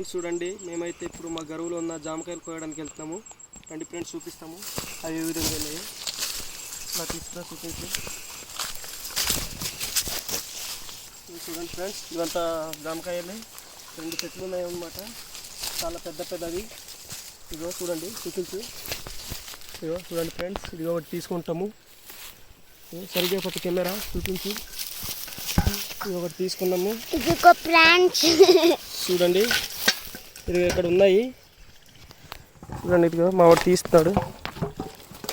Friends చూడండి. మేమైతే ఇప్పుడు మా గరువులో ఉన్న జామకాయలు కోయడానికి వెళ్తున్నాము. రండి ఫ్రెండ్స్ చూపిస్తాము. అవి ఏ విధంగా ఉన్నాయి. ఇలా తీసుకురా చూపించి. చూడండి ఫ్రెండ్స్ ఇవంతా జామకాయలే. రెండు చెట్లు ఉన్నాయి అన్నమాట. చాలా పెద్ద పెద్దవి. ఇదిగో చూడండి చూపించు. ఇదిగో చూడండి ఫ్రెండ్స్ ఇదిగో ఒకటి తీసుకుంటాము. సరిగ్గా పట్టు కెమెరా చూపించు. ఇది ఒకటి తీసుకున్నాము. ఇదిగో ప్లాంట్స్ చూడండి. ఇది ఇక్కడ ఉన్నాయి. చూడండి ఇదిగో మా వాడు తీస్తున్నాడు.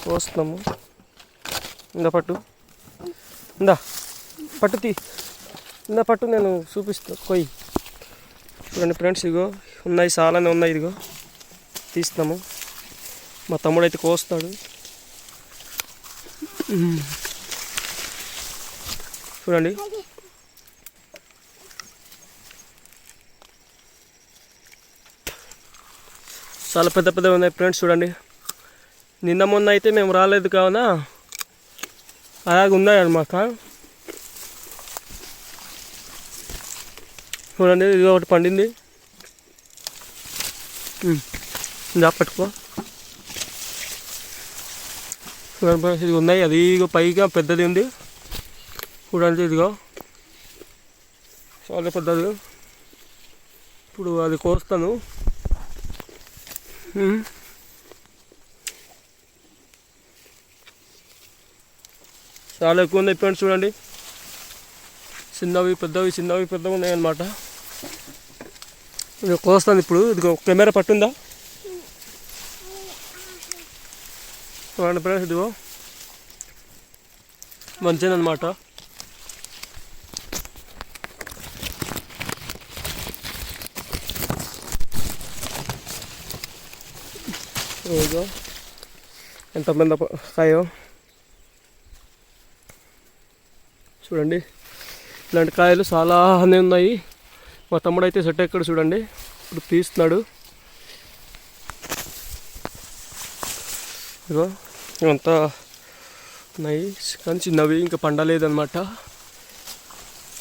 పోస్తున్నాము. ఇందా పట్టు. ఇందా. పట్టు తీ. ఇందా పట్టు నేను చూపిస్తా. కొయ్యి చూడండి ఫ్రెండ్స్ ఇదిగో ఉన్నాయి చాలానే ఉన్నాయి ఇదిగో. తీస్తున్నాము. మా తమ్ముడు అయితే కోస్తాడు. చూడండి. చాలా పెద్ద పెద్ద ఉన్నాయి ఫ్రెండ్స్ చూడండి. నిన్న మొన్న అయితే మేము రాలేదు కావున అలాగే ఉన్నాయి అన్నమాట. చూడండి ఇది ఒకటి పండింది. ఉమ్, పట్టుకో. చూడండి ఇది ఉన్నాయి. అది ఇగో పైగా పెద్దది ఉంది. చూడండి ఇదిగో. చాలా పెద్దది. ఇప్పుడు అది కోస్తాను. చాలా ఎక్కువ ఉన్నాయి ఫ్రెండ్స్ చూడండి. చిన్నవి పెద్దవి చిన్నవి పెద్దవి ఉన్నాయన్నమాట. ఇది కోస్తాను ఇప్పుడు. ఇదిగో కెమెరా పట్టుందా? చూడండి ఫ్రెండ్స్ ఇదిగో. మంచిదన్నమాట. ఇదిగో ఎంత పెద్ద కాయో? చూడండి. ఇలాంటి కాయలు చాలానే ఉన్నాయి. మా తమ్ముడు అయితే సెట్ ఎక్కడ చూడండి. ఇప్పుడు తీస్తున్నాడు. ఇగో ఇవంతా ఉన్నాయి. కానీ చిన్నవి ఇంకా పండలేదన్నమాట.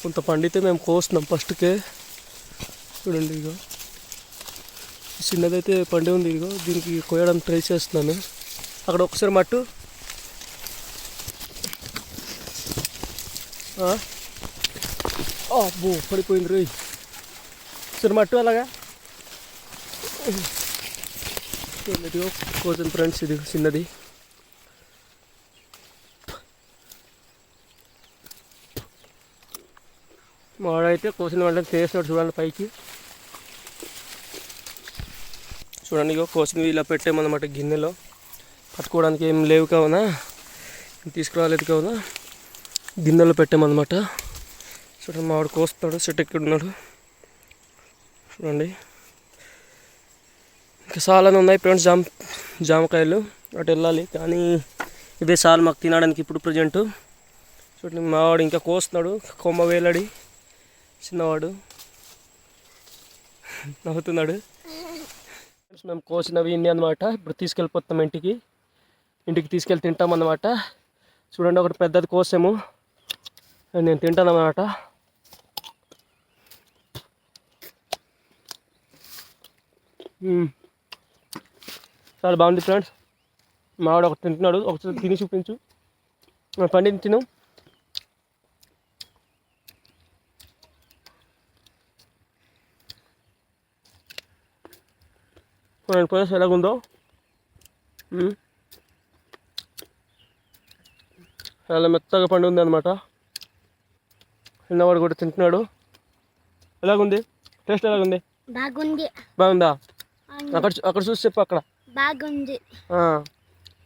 కొంత పండితే మేము కోస్తున్నాం ఫస్ట్కే చూడండి ఇగో చిన్నదైతే పండి ఉంది ఇదిగో. దీనికి కోయడానికి ట్రై చేస్తున్నాను. అక్కడ ఒకసారి మట్టు. అబ్బో పడిపోయింది రోయ్. సరే మట్టు అలాగా. ఇదిగో కోసిన ఫ్రెండ్స్ ఇది చిన్నది. మాడైతే కోసిన వెంటనే చేస్తున్నాడు చూడండి పైకి. చూడండి ఇక కోసింది ఇలా పెట్టామన్నమాట గిన్నెలో. పట్టుకోవడానికి ఏం లేవు కావున? తీసుకురాలేదు కావున? గిన్నెలో పెట్టామన్నమాట. చూడండి మావాడు కోస్తాడు చెట్టు ఎక్కడ ఉన్నాడు చూడండి. ఇంకా చాలానే ఉన్నాయి ఫ్రెండ్స్ జామ జామకాయలు. అటు వెళ్ళాలి కానీ ఇదే సాలు మాకు తినడానికి ఇప్పుడు ప్రజెంట్. చూడండి మావాడు ఇంకా కోస్తున్నాడు కొమ్మ వేలాడి. చిన్నవాడు. నవ్వుతున్నాడు. మేము కోసినవి ఇన్ని అనమాట ఇప్పుడు తీసుకెళ్ళిపోతాం ఇంటికి. ఇంటికి తీసుకెళ్ళి తింటాం అన్నమాట. చూడండి ఒకటి పెద్దది కోసాము. నేను తింటాను అన్నమాట. చాలా బాగుంది ఫ్రెండ్స్ మావాడు ఒకటి తింటున్నాడు. ఒకసారి తిని చూపించు. ఆ, పండింది తిను చూడండి ఫ్రెండ్స్ ఎలాగుందో. చాలా మెత్తగా పండి ఉంది అనమాట చిన్నవాడు కూడా తింటున్నాడు. ఎలాగుంది? టేస్ట్ ఎలాగుంది? బాగుంది. బాగుందా? అక్కడ అక్కడ చూసి చెప్పు అక్కడ. బాగుంది.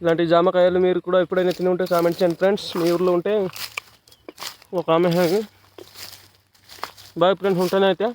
ఇలాంటి జామకాయలు మీరు కూడా ఎప్పుడైనా తిని ఉంటే కామెంట్ చేయండి ఫ్రెండ్స్ మీ ఊర్లో ఉంటే ఒక కామెంట్ బాయ్ ఫ్రెండ్స్ ఉంటానే అయితే